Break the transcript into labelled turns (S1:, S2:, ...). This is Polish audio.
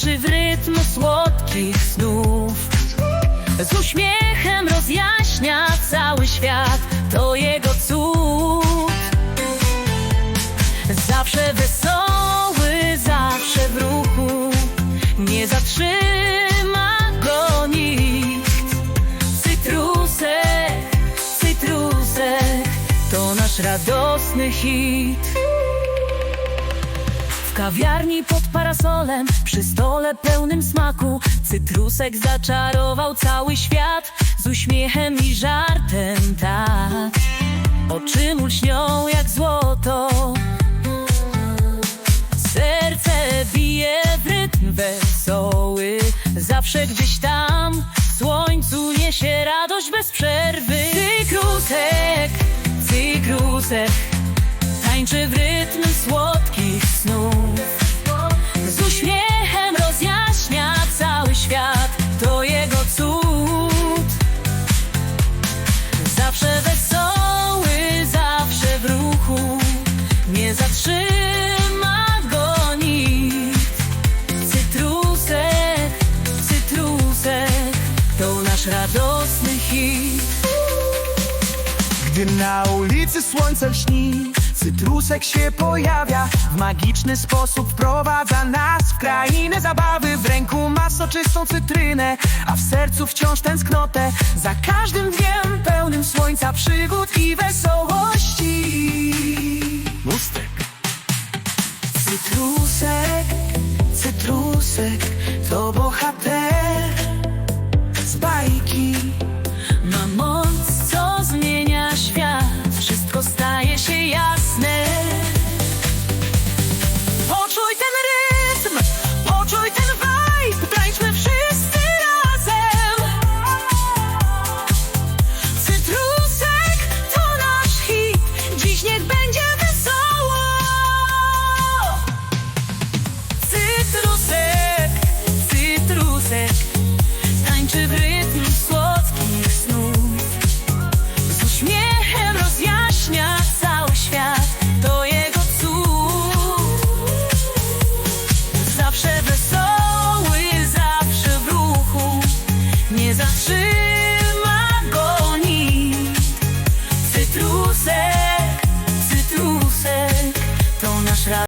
S1: tańczy w rytm słodkich snów. Z uśmiechem rozjaśnia cały świat, to jego cud. Zawsze wesoły, zawsze w ruchu, nie zatrzyma go nikt. Cytrusek, cytrusek, to nasz radosny hit kawiarni pod parasolem, przy stole pełnym smaku. Cytrusek zaczarował cały świat Z uśmiechem i żartem, tak. Oczy mu lśnią jak złoto. Serce bije w rytm wesoły. Zawsze gdzieś tam słońcu niesie radość bez przerwy. Cykrusek, cykrusek Tańczy w rytm słodkich snów Nie zatrzyma go nikt. Cytrusek, cytrusek To nasz radosny hit.
S2: Gdy na ulicy słońce lśni Cytrusek się pojawia. W magiczny sposób wprowadza nas W krainę zabawy. W ręku ma soczystą cytrynę A w sercu wciąż tęsknotę. Za każdym dniem pełnym słońca Przygód i wesołości Cytrusek, cytrusek To bohater say